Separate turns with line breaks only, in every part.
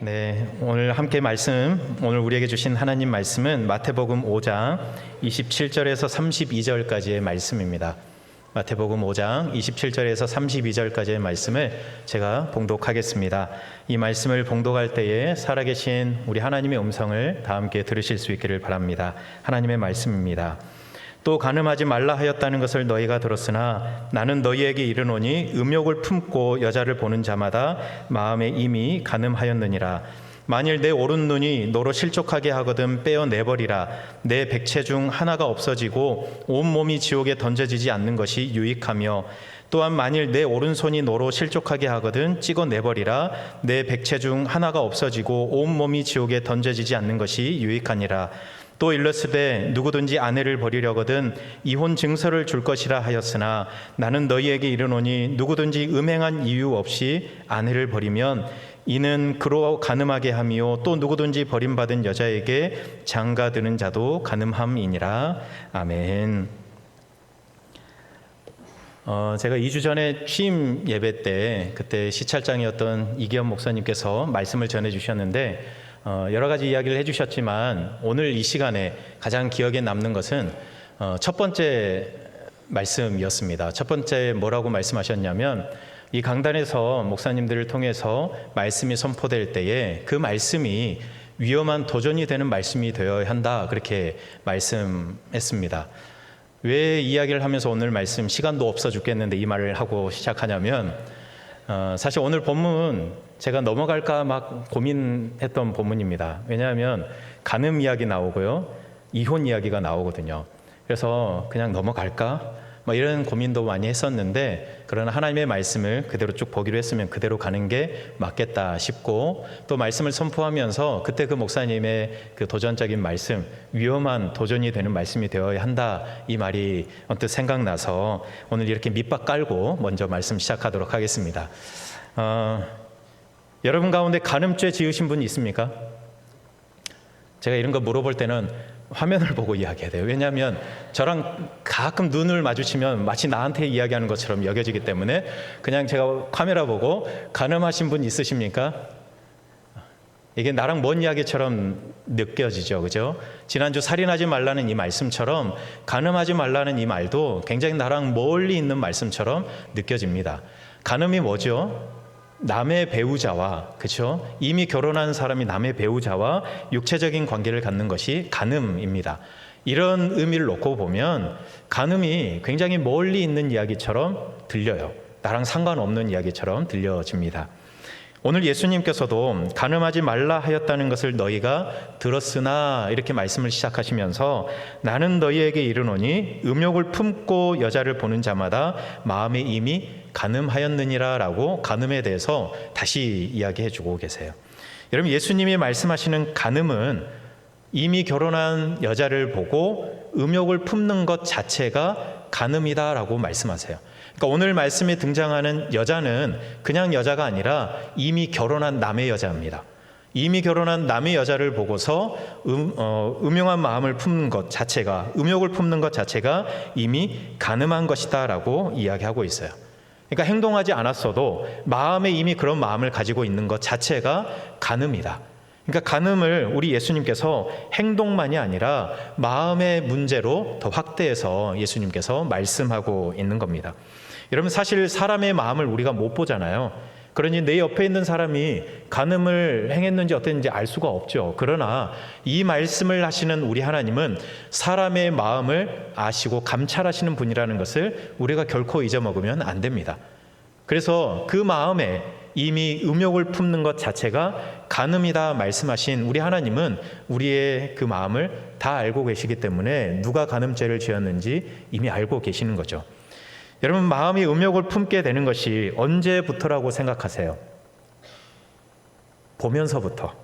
네, 오늘 함께 말씀, 오늘 우리에게 주신 하나님 말씀은 마태복음 5장 27절에서 32절까지의 말씀입니다. 마태복음 5장 27절에서 32절까지의 말씀을 제가 봉독하겠습니다. 이 말씀을 봉독할 때에 살아계신 우리 하나님의 음성을 다 함께 들으실 수 있기를 바랍니다. 하나님의 말씀입니다. 또 가늠하지 말라 하였다는 것을 너희가 들었으나 나는 너희에게 이르노니 음욕을 품고 여자를 보는 자마다 마음에 이미 가늠하였느니라. 만일 내 오른 눈이 너로 실족하게 하거든 빼어 내버리라. 내 백체 중 하나가 없어지고 온 몸이 지옥에 던져지지 않는 것이 유익하며 또한 만일 내 오른손이 너로 실족하게 하거든 찍어 내버리라. 내 백체 중 하나가 없어지고 온 몸이 지옥에 던져지지 않는 것이 유익하니라 또 일러스되 누구든지 아내를 버리려거든 이혼 증서를 줄 것이라 하였으나 나는 너희에게 이르노니 누구든지 음행한 이유 없이 아내를 버리면 이는 그로 가늠하게 함이요 또 누구든지 버림받은 여자에게 장가 드는 자도 가늠함이니라 아멘. 어, 제가 2주 전에 취임 예배 때 그때 시찰장이었던 이기현 목사님께서 말씀을 전해 주셨는데 어, 여러 가지 이야기를 해주셨지만 오늘 이 시간에 가장 기억에 남는 것은 어, 첫 번째 말씀이었습니다. 첫 번째 뭐라고 말씀하셨냐면 이 강단에서 목사님들을 통해서 말씀이 선포될 때에 그 말씀이 위험한 도전이 되는 말씀이 되어야 한다 그렇게 말씀했습니다. 왜 이야기를 하면서 오늘 말씀 시간도 없어 죽겠는데 이 말을 하고 시작하냐면 어, 사실 오늘 본문 제가 넘어갈까 막 고민했던 본문입니다. 왜냐하면 간음 이야기 나오고요, 이혼 이야기가 나오거든요. 그래서 그냥 넘어갈까? 뭐 이런 고민도 많이 했었는데 그러나 하나님의 말씀을 그대로 쭉 보기로 했으면 그대로 가는 게 맞겠다 싶고 또 말씀을 선포하면서 그때 그 목사님의 그 도전적인 말씀 위험한 도전이 되는 말씀이 되어야 한다 이 말이 언뜻 생각나서 오늘 이렇게 밑밥 깔고 먼저 말씀 시작하도록 하겠습니다. 어, 여러분 가운데 간음죄 지으신 분 있습니까? 제가 이런 거 물어볼 때는 화면을 보고 이야기해야 돼요. 왜냐하면 저랑 가끔 눈을 마주치면 마치 나한테 이야기하는 것처럼 여겨지기 때문에 그냥 제가 카메라 보고 가늠하신 분 있으십니까? 이게 나랑 먼 이야기처럼 느껴지죠. 그죠? 지난주 살인하지 말라는 이 말씀처럼 가늠하지 말라는 이 말도 굉장히 나랑 멀리 있는 말씀처럼 느껴집니다. 가늠이 뭐죠? 남의 배우자와 그렇죠? 이미 결혼한 사람이 남의 배우자와 육체적인 관계를 갖는 것이 간음입니다. 이런 의미를 놓고 보면 간음이 굉장히 멀리 있는 이야기처럼 들려요. 나랑 상관없는 이야기처럼 들려집니다. 오늘 예수님께서도 간음하지 말라 하였다는 것을 너희가 들었으나 이렇게 말씀을 시작하시면서 나는 너희에게 이르노니 음욕을 품고 여자를 보는 자마다 마음에 이미 간음하였느니라라고 간음에 대해서 다시 이야기해 주고 계세요. 여러분 예수님이 말씀하시는 간음은 이미 결혼한 여자를 보고 음욕을 품는 것 자체가 간음이다라고 말씀하세요. 그러니까 오늘 말씀에 등장하는 여자는 그냥 여자가 아니라 이미 결혼한 남의 여자입니다. 이미 결혼한 남의 여자를 보고서 음, 어, 음흉한 마음을 품는 것 자체가 음욕을 품는 것 자체가 이미 가늠한 것이다라고 이야기하고 있어요. 그러니까 행동하지 않았어도 마음에 이미 그런 마음을 가지고 있는 것 자체가 간음이다. 그러니까 간음을 우리 예수님께서 행동만이 아니라 마음의 문제로 더 확대해서 예수님께서 말씀하고 있는 겁니다. 여러분 사실 사람의 마음을 우리가 못 보잖아요. 그러니 내 옆에 있는 사람이 간음을 행했는지 어땠는지 알 수가 없죠. 그러나 이 말씀을 하시는 우리 하나님은 사람의 마음을 아시고 감찰하시는 분이라는 것을 우리가 결코 잊어먹으면 안 됩니다. 그래서 그 마음에 이미 음욕을 품는 것 자체가 간음이다 말씀하신 우리 하나님은 우리의 그 마음을 다 알고 계시기 때문에 누가 간음죄를 지었는지 이미 알고 계시는 거죠. 여러분 마음이 음욕을 품게 되는 것이 언제부터라고 생각하세요? 보면서부터.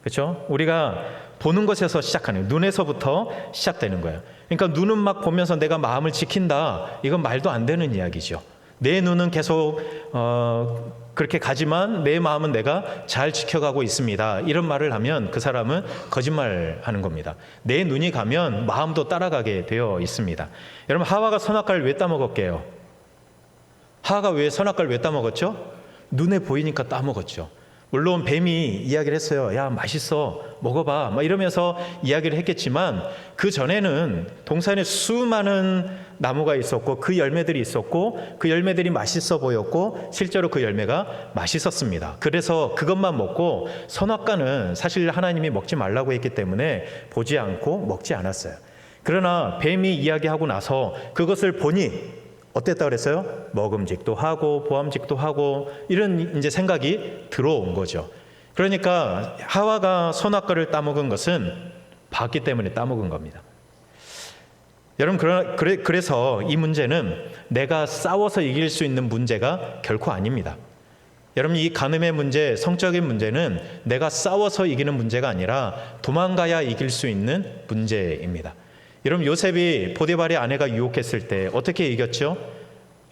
그렇죠? 우리가 보는 것에서 시작하는 눈에서부터 시작되는 거예요. 그러니까 눈은 막 보면서 내가 마음을 지킨다. 이건 말도 안 되는 이야기죠. 내 눈은 계속 어, 그렇게 가지만 내 마음은 내가 잘 지켜가고 있습니다. 이런 말을 하면 그 사람은 거짓말하는 겁니다. 내 눈이 가면 마음도 따라가게 되어 있습니다. 여러분 하와가 선악과를 왜 따먹었게요? 하와가 왜 선악과를 왜 따먹었죠? 눈에 보이니까 따먹었죠. 물론 뱀이 이야기를 했어요. 야, 맛있어. 먹어봐. 막 이러면서 이야기를 했겠지만 그 전에는 동산에 수많은 나무가 있었고 그 열매들이 있었고 그 열매들이 맛있어 보였고 실제로 그 열매가 맛있었습니다. 그래서 그것만 먹고 선악과는 사실 하나님이 먹지 말라고 했기 때문에 보지 않고 먹지 않았어요. 그러나 뱀이 이야기하고 나서 그것을 보니 어땠다 그랬어요? 먹음직도 하고 보암직도 하고 이런 이제 생각이 들어온 거죠. 그러니까 하와가 선악과를 따먹은 것은 봤기 때문에 따먹은 겁니다. 여러분 그러, 그래, 그래서 이 문제는 내가 싸워서 이길 수 있는 문제가 결코 아닙니다. 여러분 이 간음의 문제, 성적인 문제는 내가 싸워서 이기는 문제가 아니라 도망가야 이길 수 있는 문제입니다. 여러분 요셉이 보디발의 아내가 유혹했을 때 어떻게 이겼죠?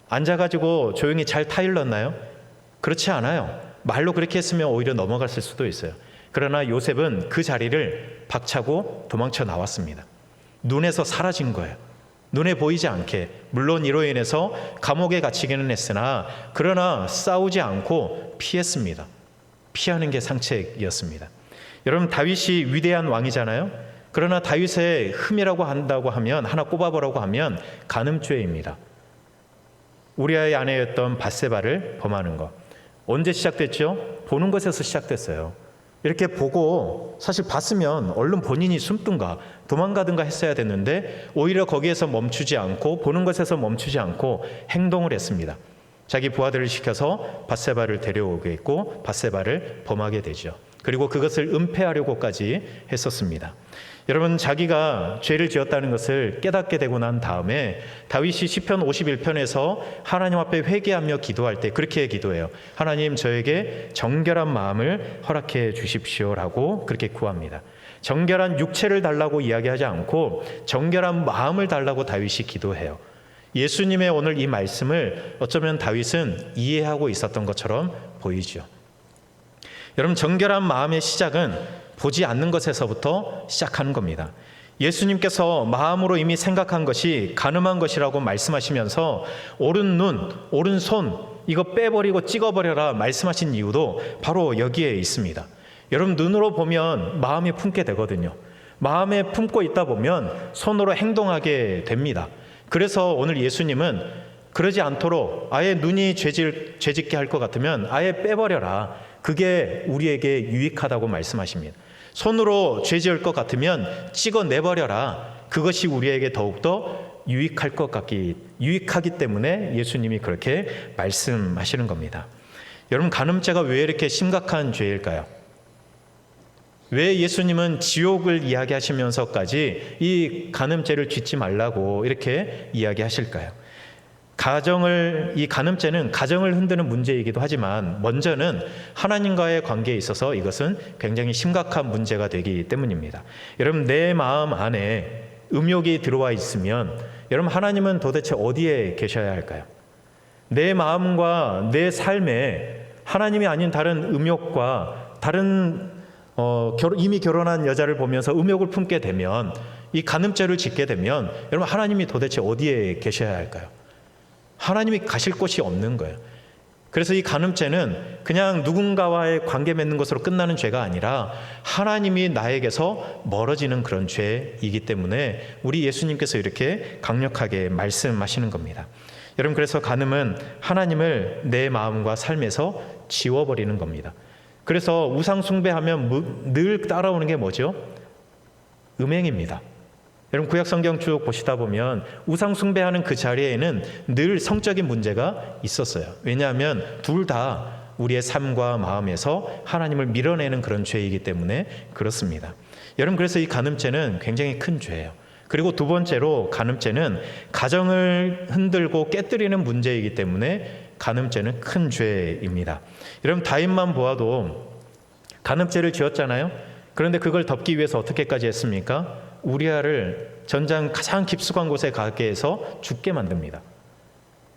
앉아가지고 조용히 잘 타일렀나요? 그렇지 않아요. 말로 그렇게 했으면 오히려 넘어갔을 수도 있어요. 그러나 요셉은 그 자리를 박차고 도망쳐 나왔습니다. 눈에서 사라진 거예요. 눈에 보이지 않게 물론 이로 인해서 감옥에 갇히기는 했으나 그러나 싸우지 않고 피했습니다. 피하는 게 상책이었습니다. 여러분 다윗이 위대한 왕이잖아요. 그러나 다윗의 흠이라고 한다고 하면 하나 꼽아보라고 하면 간음죄입니다. 우리아의 아내였던 바세바를 범하는 것. 언제 시작됐죠? 보는 것에서 시작됐어요. 이렇게 보고 사실 봤으면 얼른 본인이 숨든가 도망가든가 했어야 됐는데 오히려 거기에서 멈추지 않고 보는 것에서 멈추지 않고 행동을 했습니다. 자기 부하들을 시켜서 바세바를 데려오게 했고 바세바를 범하게 되죠. 그리고 그것을 은폐하려고까지 했었습니다. 여러분 자기가 죄를 지었다는 것을 깨닫게 되고 난 다음에 다윗이 시편 51편에서 하나님 앞에 회개하며 기도할 때 그렇게 기도해요. 하나님 저에게 정결한 마음을 허락해 주십시오라고 그렇게 구합니다. 정결한 육체를 달라고 이야기하지 않고 정결한 마음을 달라고 다윗이 기도해요. 예수님의 오늘 이 말씀을 어쩌면 다윗은 이해하고 있었던 것처럼 보이죠. 여러분 정결한 마음의 시작은 보지 않는 것에서부터 시작하는 겁니다. 예수님께서 마음으로 이미 생각한 것이 가늠한 것이라고 말씀하시면서 오른 눈, 오른 손 이거 빼버리고 찍어버려라 말씀하신 이유도 바로 여기에 있습니다. 여러분 눈으로 보면 마음이 품게 되거든요. 마음에 품고 있다 보면 손으로 행동하게 됩니다. 그래서 오늘 예수님은 그러지 않도록 아예 눈이 죄질, 죄짓게 할 것 같으면 아예 빼버려라. 그게 우리에게 유익하다고 말씀하십니다. 손으로 죄 지을 것 같으면 찍어 내버려라. 그것이 우리에게 더욱더 유익할 것 같기, 유익하기 때문에 예수님이 그렇게 말씀하시는 겁니다. 여러분, 간음죄가 왜 이렇게 심각한 죄일까요? 왜 예수님은 지옥을 이야기하시면서까지 이 간음죄를 짓지 말라고 이렇게 이야기하실까요? 가정을 이 간음죄는 가정을 흔드는 문제이기도 하지만 먼저는 하나님과의 관계에 있어서 이것은 굉장히 심각한 문제가 되기 때문입니다. 여러분 내 마음 안에 음욕이 들어와 있으면 여러분 하나님은 도대체 어디에 계셔야 할까요? 내 마음과 내 삶에 하나님이 아닌 다른 음욕과 다른 어, 이미 결혼한 여자를 보면서 음욕을 품게 되면 이 간음죄를 짓게 되면 여러분 하나님이 도대체 어디에 계셔야 할까요? 하나님이 가실 곳이 없는 거예요. 그래서 이 간음죄는 그냥 누군가와의 관계 맺는 것으로 끝나는 죄가 아니라 하나님이 나에게서 멀어지는 그런 죄이기 때문에 우리 예수님께서 이렇게 강력하게 말씀하시는 겁니다. 여러분 그래서 간음은 하나님을 내 마음과 삶에서 지워버리는 겁니다. 그래서 우상 숭배하면 늘 따라오는 게 뭐죠? 음행입니다. 여러분 구약 성경 쭉 보시다 보면 우상 숭배하는 그 자리에는 늘 성적인 문제가 있었어요. 왜냐하면 둘 다 우리의 삶과 마음에서 하나님을 밀어내는 그런 죄이기 때문에 그렇습니다. 여러분 그래서 이 간음죄는 굉장히 큰 죄예요. 그리고 두 번째로 간음죄는 가정을 흔들고 깨뜨리는 문제이기 때문에 간음죄는 큰 죄입니다. 여러분 다윗만 보아도 간음죄를 지었잖아요. 그런데 그걸 덮기 위해서 어떻게까지 했습니까? 우리아를 전장 가장 깊숙한 곳에 가게 해서 죽게 만듭니다.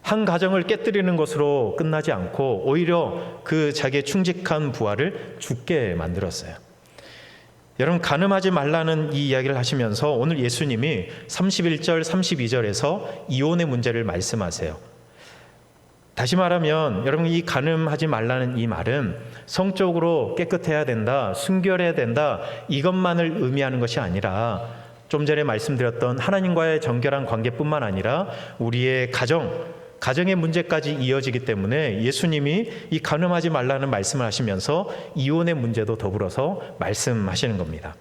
한 가정을 깨뜨리는 것으로 끝나지 않고 오히려 그 자기의 충직한 부하를 죽게 만들었어요. 여러분 가늠하지 말라는 이 이야기를 하시면서 오늘 예수님이 31절 32절에서 이혼의 문제를 말씀하세요. 다시 말하면 여러분 이 간음하지 말라는 이 말은 성적으로 깨끗해야 된다, 순결해야 된다 이것만을 의미하는 것이 아니라 좀 전에 말씀드렸던 하나님과의 정결한 관계뿐만 아니라 우리의 가정, 가정의 문제까지 이어지기 때문에 예수님이 이 간음하지 말라는 말씀을 하시면서 이혼의 문제도 더불어서 말씀하시는 겁니다.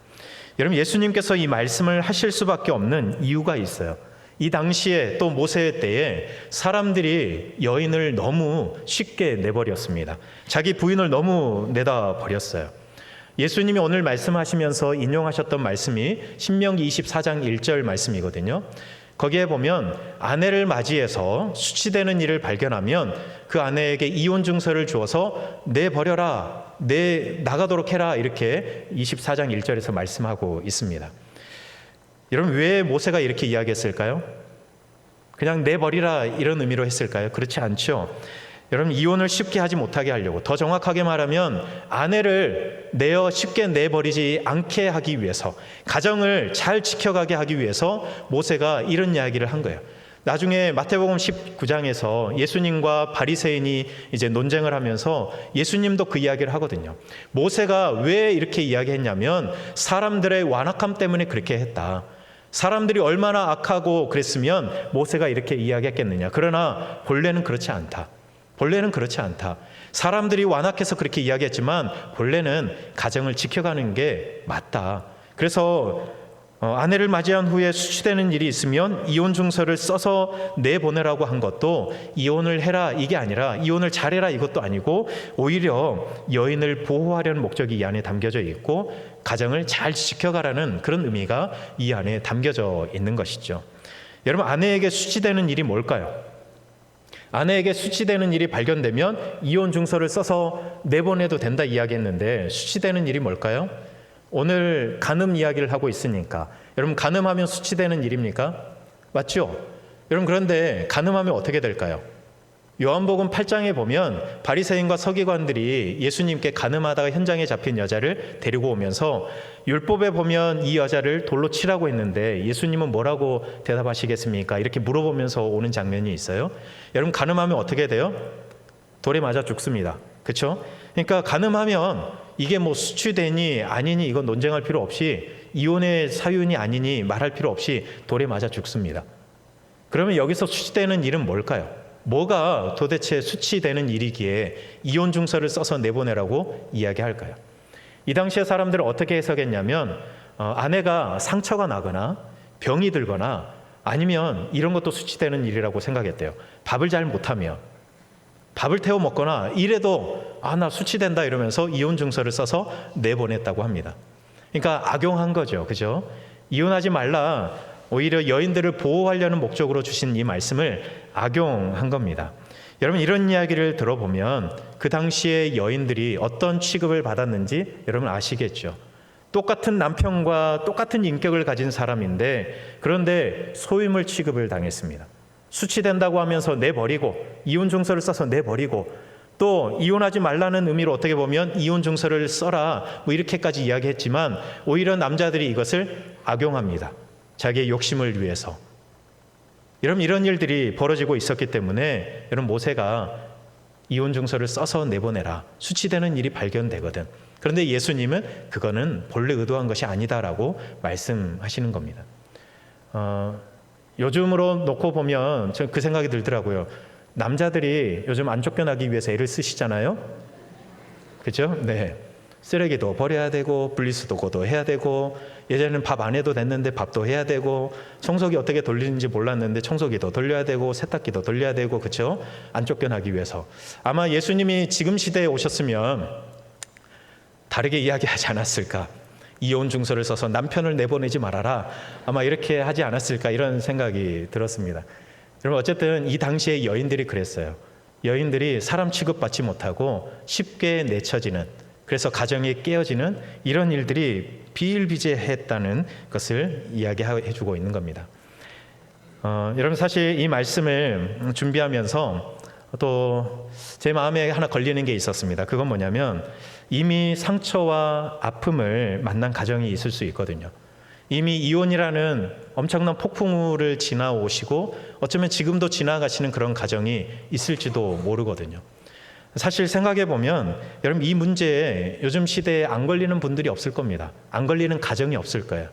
여러분 예수님께서 이 말씀을 하실 수밖에 없는 이유가 있어요. 이 당시에 또 모세의 때에 사람들이 여인을 너무 쉽게 내버렸습니다. 자기 부인을 너무 내다 버렸어요. 예수님이 오늘 말씀하시면서 인용하셨던 말씀이 신명기 24장 1절 말씀이거든요. 거기에 보면 아내를 맞이해서 수치되는 일을 발견하면 그 아내에게 이혼 증서를 주어서 내버려라, 내 나가도록 해라 이렇게 24장 1절에서 말씀하고 있습니다. 여러분 왜 모세가 이렇게 이야기했을까요? 그냥 내버리라 이런 의미로 했을까요? 그렇지 않죠. 여러분 이혼을 쉽게 하지 못하게 하려고 더 정확하게 말하면 아내를 내어 쉽게 내버리지 않게 하기 위해서 가정을 잘 지켜가게 하기 위해서 모세가 이런 이야기를 한 거예요. 나중에 마태복음 19장에서 예수님과 바리새인이 이제 논쟁을 하면서 예수님도 그 이야기를 하거든요. 모세가 왜 이렇게 이야기했냐면 사람들의 완악함 때문에 그렇게 했다. 사람들이 얼마나 악하고 그랬으면 모세가 이렇게 이야기했겠느냐. 그러나 본래는 그렇지 않다. 본래는 그렇지 않다. 사람들이 완악해서 그렇게 이야기했지만 본래는 가정을 지켜가는 게 맞다. 그래서 어, 아내를 맞이한 후에 수치되는 일이 있으면 이혼 증서를 써서 내보내라고 한 것도 이혼을 해라 이게 아니라 이혼을 잘해라 이것도 아니고 오히려 여인을 보호하려는 목적이 이 안에 담겨져 있고 가정을 잘 지켜가라는 그런 의미가 이 안에 담겨져 있는 것이죠. 여러분 아내에게 수치되는 일이 뭘까요? 아내에게 수치되는 일이 발견되면 이혼 증서를 써서 내보내도 된다 이야기했는데 수치되는 일이 뭘까요? 오늘 간음 이야기를 하고 있으니까 여러분 간음하면 수치되는 일입니까? 맞죠? 여러분 그런데 간음하면 어떻게 될까요? 요한복음 8장에 보면 바리새인과 서기관들이 예수님께 간음하다가 현장에 잡힌 여자를 데리고 오면서 율법에 보면 이 여자를 돌로 치라고 했는데 예수님은 뭐라고 대답하시겠습니까? 이렇게 물어보면서 오는 장면이 있어요. 여러분 간음하면 어떻게 돼요? 돌에 맞아 죽습니다. 그렇죠? 그러니까 간음하면 이게 뭐 수치되니 아니니 이건 논쟁할 필요 없이 이혼의 사유니 아니니 말할 필요 없이 돌에 맞아 죽습니다. 그러면 여기서 수치되는 일은 뭘까요? 뭐가 도대체 수치되는 일이기에 이혼 증서를 써서 내보내라고 이야기할까요? 이 당시에 사람들은 어떻게 해석했냐면 어, 아내가 상처가 나거나 병이 들거나 아니면 이런 것도 수치되는 일이라고 생각했대요. 밥을 잘 못하면 밥을 태워 먹거나 이래도 아 나 수치된다 이러면서 이혼 증서를 써서 내보냈다고 합니다. 그러니까 악용한 거죠. 그죠? 이혼하지 말라. 오히려 여인들을 보호하려는 목적으로 주신 이 말씀을 악용한 겁니다. 여러분 이런 이야기를 들어보면 그 당시에 여인들이 어떤 취급을 받았는지 여러분 아시겠죠? 똑같은 남편과 똑같은 인격을 가진 사람인데 그런데 소유물 취급을 당했습니다. 수치된다고 하면서 내버리고 이혼 증서를 써서 내버리고 또 이혼하지 말라는 의미로 어떻게 보면 이혼 증서를 써라 뭐 이렇게까지 이야기했지만 오히려 남자들이 이것을 악용합니다. 자기의 욕심을 위해서. 여러분 이런 일들이 벌어지고 있었기 때문에 여러분 모세가 이혼 증서를 써서 내보내라. 수치되는 일이 발견되거든. 그런데 예수님은 그거는 본래 의도한 것이 아니다라고 말씀하시는 겁니다. 어, 요즘으로 놓고 보면 저그 생각이 들더라고요. 남자들이 요즘 안 쫓겨나기 위해서 애를 쓰시잖아요. 그죠? 네. 쓰레기도 버려야 되고 분리수도 고도 해야 되고 예전에는 밥 안 해도 됐는데 밥도 해야 되고 청소기 어떻게 돌리는지 몰랐는데 청소기도 돌려야 되고 세탁기도 돌려야 되고 그렇죠? 안 쫓겨나기 위해서 아마 예수님이 지금 시대에 오셨으면 다르게 이야기하지 않았을까? 이혼 증서를 써서 남편을 내보내지 말아라. 아마 이렇게 하지 않았을까 이런 생각이 들었습니다. 여러분 어쨌든 이 당시에 여인들이 그랬어요. 여인들이 사람 취급받지 못하고 쉽게 내쳐지는 그래서 가정이 깨어지는 이런 일들이 비일비재했다는 것을 이야기해 주고 있는 겁니다. 어, 여러분 사실 이 말씀을 준비하면서 또 제 마음에 하나 걸리는 게 있었습니다. 그건 뭐냐면 이미 상처와 아픔을 만난 가정이 있을 수 있거든요. 이미 이혼이라는 엄청난 폭풍우를 지나오시고 어쩌면 지금도 지나가시는 그런 가정이 있을지도 모르거든요. 사실 생각해 보면 여러분 이 문제에 요즘 시대에 안 걸리는 분들이 없을 겁니다. 안 걸리는 가정이 없을 거예요.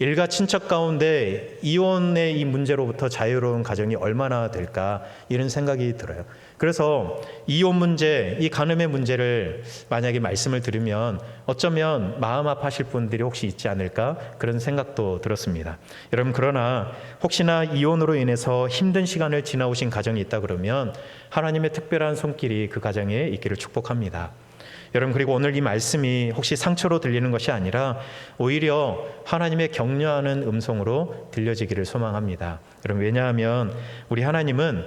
일가 친척 가운데 이혼의 이 문제로부터 자유로운 가정이 얼마나 될까 이런 생각이 들어요. 그래서 이혼 문제, 이 간음의 문제를 만약에 말씀을 들으면 어쩌면 마음 아파하실 분들이 혹시 있지 않을까 그런 생각도 들었습니다. 여러분 그러나 혹시나 이혼으로 인해서 힘든 시간을 지나오신 가정이 있다 그러면 하나님의 특별한 손길이 그 가정에 있기를 축복합니다. 여러분 그리고 오늘 이 말씀이 혹시 상처로 들리는 것이 아니라 오히려 하나님의 격려하는 음성으로 들려지기를 소망합니다. 여러분 왜냐하면 우리 하나님은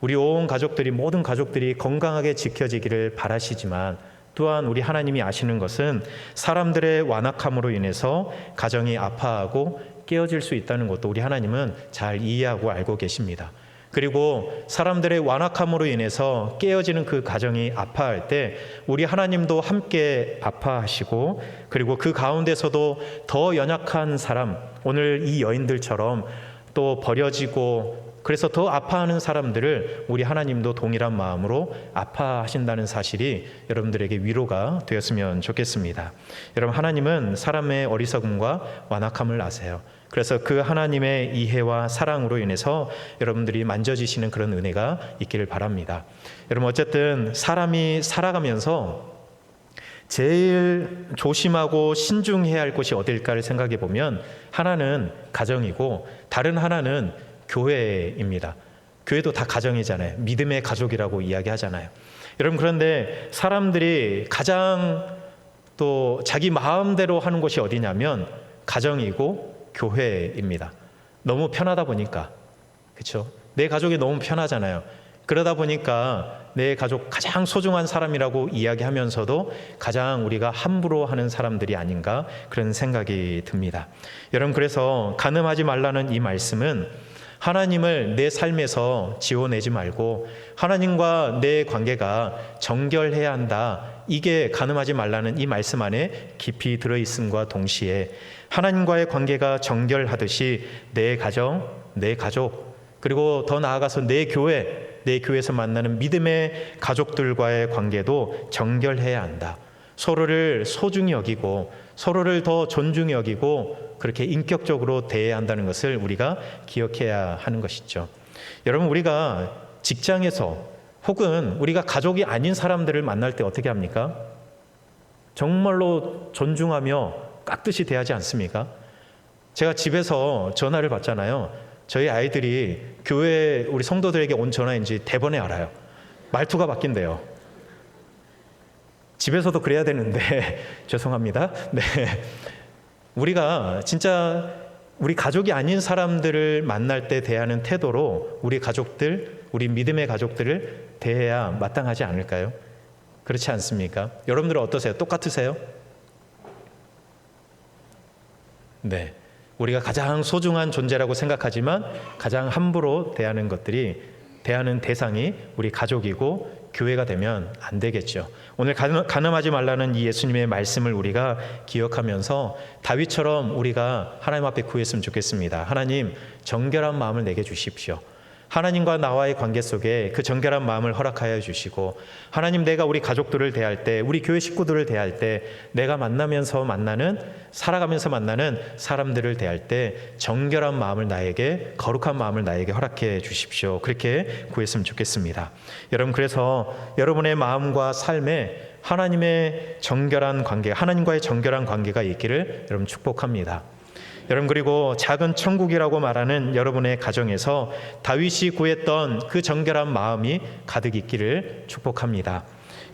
우리 온 가족들이 모든 가족들이 건강하게 지켜지기를 바라시지만 또한 우리 하나님이 아시는 것은 사람들의 완악함으로 인해서 가정이 아파하고 깨어질 수 있다는 것도 우리 하나님은 잘 이해하고 알고 계십니다. 그리고 사람들의 완악함으로 인해서 깨어지는 그 가정이 아파할 때 우리 하나님도 함께 아파하시고 그리고 그 가운데서도 더 연약한 사람 오늘 이 여인들처럼 또 버려지고 그래서 더 아파하는 사람들을 우리 하나님도 동일한 마음으로 아파하신다는 사실이 여러분들에게 위로가 되었으면 좋겠습니다. 여러분 하나님은 사람의 어리석음과 완악함을 아세요. 그래서 그 하나님의 이해와 사랑으로 인해서 여러분들이 만져지시는 그런 은혜가 있기를 바랍니다. 여러분 어쨌든 사람이 살아가면서 제일 조심하고 신중해야 할 곳이 어딜까를 생각해 보면 하나는 가정이고 다른 하나는 교회입니다. 교회도 다 가정이잖아요. 믿음의 가족이라고 이야기하잖아요. 여러분 그런데 사람들이 가장 또 자기 마음대로 하는 곳이 어디냐면 가정이고 교회입니다. 너무 편하다 보니까 그렇죠. 내 가족이 너무 편하잖아요. 그러다 보니까 내 가족 가장 소중한 사람이라고 이야기하면서도 가장 우리가 함부로 하는 사람들이 아닌가 그런 생각이 듭니다. 여러분 그래서 가늠하지 말라는 이 말씀은 하나님을 내 삶에서 지워내지 말고 하나님과 내 관계가 정결해야 한다. 이게 가늠하지 말라는 이 말씀 안에 깊이 들어 있음과 동시에 하나님과의 관계가 정결하듯이 내 가정, 내 가족, 그리고 더 나아가서 내 교회, 내 교회에서 만나는 믿음의 가족들과의 관계도 정결해야 한다. 서로를 소중히 여기고 서로를 더 존중히 여기고 그렇게 인격적으로 대해야 한다는 것을 우리가 기억해야 하는 것이죠. 여러분 우리가 직장에서 혹은 우리가 가족이 아닌 사람들을 만날 때 어떻게 합니까? 정말로 존중하며 깍듯이 대하지 않습니까? 제가 집에서 전화를 받잖아요. 저희 아이들이 교회 우리 성도들에게 온 전화인지 대번에 알아요. 말투가 바뀐대요. 집에서도 그래야 되는데 죄송합니다. 네. 우리가 진짜 우리 가족이 아닌 사람들을 만날 때 대하는 태도로 우리 가족들, 우리 믿음의 가족들을 대해야 마땅하지 않을까요? 그렇지 않습니까? 여러분들은 어떠세요? 똑같으세요? 네. 우리가 가장 소중한 존재라고 생각하지만 가장 함부로 대하는 것들이 대하는 대상이 우리 가족이고 교회가 되면 안 되겠죠. 오늘 가늠하지 말라는 이 예수님의 말씀을 우리가 기억하면서 다윗처럼 우리가 하나님 앞에 구했으면 좋겠습니다. 하나님 정결한 마음을 내게 주십시오. 하나님과 나와의 관계 속에 그 정결한 마음을 허락하여 주시고 하나님 내가 우리 가족들을 대할 때 우리 교회 식구들을 대할 때 내가 만나면서 만나는 살아가면서 만나는 사람들을 대할 때 정결한 마음을 나에게 거룩한 마음을 나에게 허락해 주십시오. 그렇게 구했으면 좋겠습니다. 여러분 그래서 여러분의 마음과 삶에 하나님의 정결한 관계, 하나님과의 정결한 관계가 있기를 여러분 축복합니다. 여러분 그리고 작은 천국이라고 말하는 여러분의 가정에서 다윗이 구했던 그 정결한 마음이 가득 있기를 축복합니다.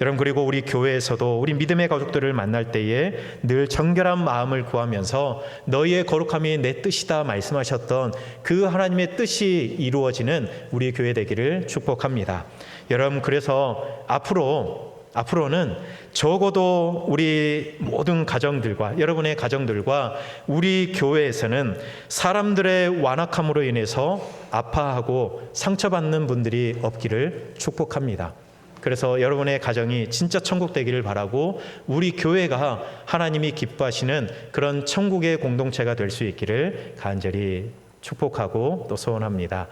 여러분 그리고 우리 교회에서도 우리 믿음의 가족들을 만날 때에 늘 정결한 마음을 구하면서 너희의 거룩함이 내 뜻이다 말씀하셨던 그 하나님의 뜻이 이루어지는 우리 교회 되기를 축복합니다. 여러분 그래서 앞으로 앞으로는 적어도 우리 모든 가정들과 여러분의 가정들과 우리 교회에서는 사람들의 완악함으로 인해서 아파하고 상처받는 분들이 없기를 축복합니다. 그래서 여러분의 가정이 진짜 천국 되기를 바라고 우리 교회가 하나님이 기뻐하시는 그런 천국의 공동체가 될 수 있기를 간절히 축복하고 또 소원합니다.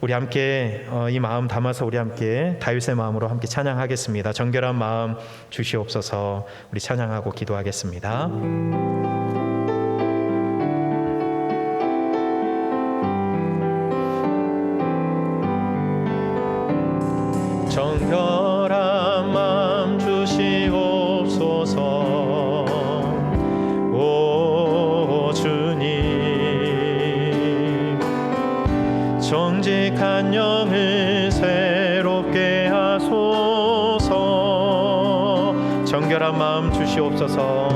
우리 함께 어, 이 마음 담아서 우리 함께 다윗의 마음으로 함께 찬양하겠습니다. 정결한 마음 주시옵소서. 우리 찬양하고 기도하겠습니다. 주시옵소서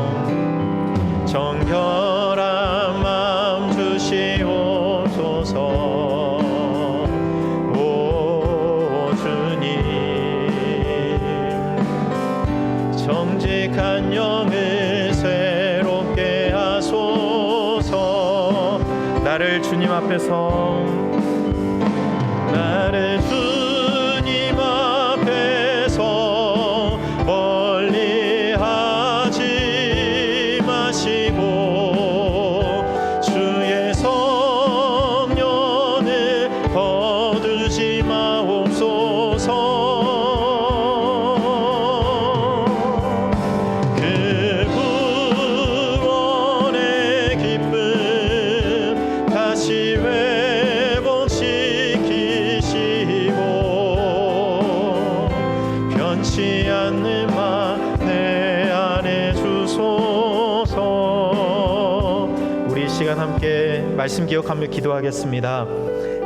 말씀 기억하며 기도하겠습니다.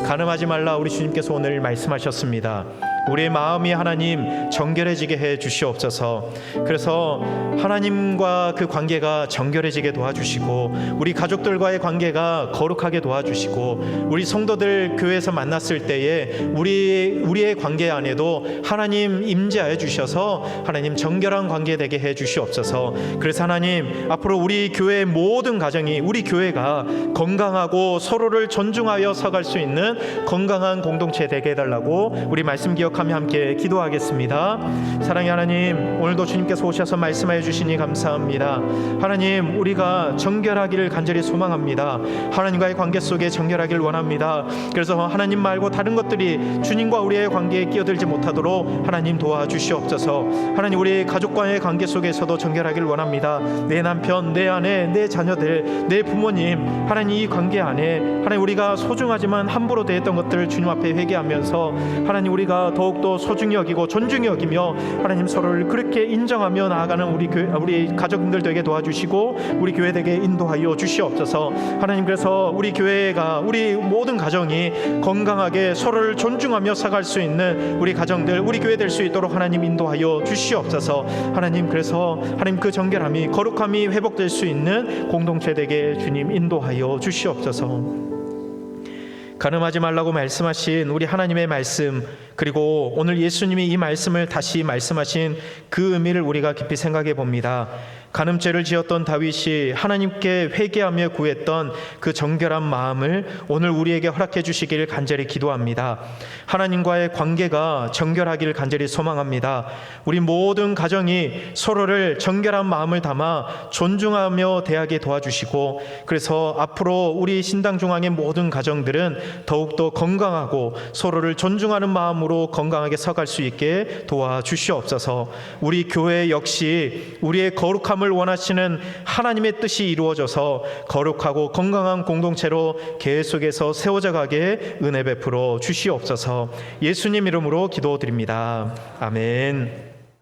가늠하지 말라 우리 주님께서 오늘 말씀하셨습니다 우리의 마음이 하나님 정결해지게 해 주시옵소서. 그래서 하나님과 그 관계가 정결해지게 도와주시고 우리 가족들과의 관계가 거룩하게 도와주시고 우리 성도들 교회에서 만났을 때에 우리 우리의 관계 안에도 하나님 임재하여 주셔서 하나님 정결한 관계 되게 해 주시옵소서. 그래서 하나님 앞으로 우리 교회의 모든 가정이 우리 교회가 건강하고 서로를 존중하여 서갈 수 있는 건강한 공동체 되게 해 달라고 우리 말씀 기억 하며 함께 기도하겠습니다. 사랑의 하나님, 오늘도 주님께서 오셔서 말씀하여 주시니 감사합니다. 하나님, 우리가 정결하기를 간절히 소망합니다. 하나님과의 관계 속에 정결하기를 원합니다. 그래서 하나님 말고 다른 것들이 주님과 우리의 관계에 끼어들지 못하도록 하나님 도와주시옵소서. 하나님 우리 가족과의 관계 속에서도 정결하기를 원합니다. 내 남편, 내 아내, 내 자녀들, 내 부모님, 하나님 이 관계 안에 하나님 우리가 소중하지만 함부로 대했던 것들을 주님 앞에 회개하면서 하나님 우리가 더 욱더 소중히 여기고 존중히 여기며 하나님 서로를 그렇게 인정하며 나아가는 우리 교 우리 가족들 되게 도와주시고 우리 교회 되게 인도하여 주시옵소서. 하나님 그래서 우리 교회가 우리 모든 가정이 건강하게 서로를 존중하며 살아갈 수 있는 우리 가정들 우리 교회 될 수 있도록 하나님 인도하여 주시옵소서. 하나님 그래서 하나님 그 정결함이 거룩함이 회복될 수 있는 공동체 되게 주님 인도하여 주시옵소서. 가늠하지 말라고 말씀하신 우리 하나님의 말씀 그리고 오늘 예수님이 이 말씀을 다시 말씀하신 그 의미를 우리가 깊이 생각해 봅니다. 간음죄를 지었던 다윗이 하나님께 회개하며 구했던 그 정결한 마음을 오늘 우리에게 허락해 주시기를 간절히 기도합니다. 하나님과의 관계가 정결하기를 간절히 소망합니다. 우리 모든 가정이 서로를 정결한 마음을 담아 존중하며 대하게 도와주시고 그래서 앞으로 우리 신당 중앙의 모든 가정들은 더욱더 건강하고 서로를 존중하는 마음으로 건강하게 서갈 수 있게 도와주시옵소서. 우리 교회 역시 우리의 거룩함 을 원하시는 하나님의 뜻이 이루어져서 거룩하고 건강한 공동체로 계속해서 세워져 가게 은혜 베풀어 주시옵소서. 예수님 이름으로 기도드립니다. 아멘.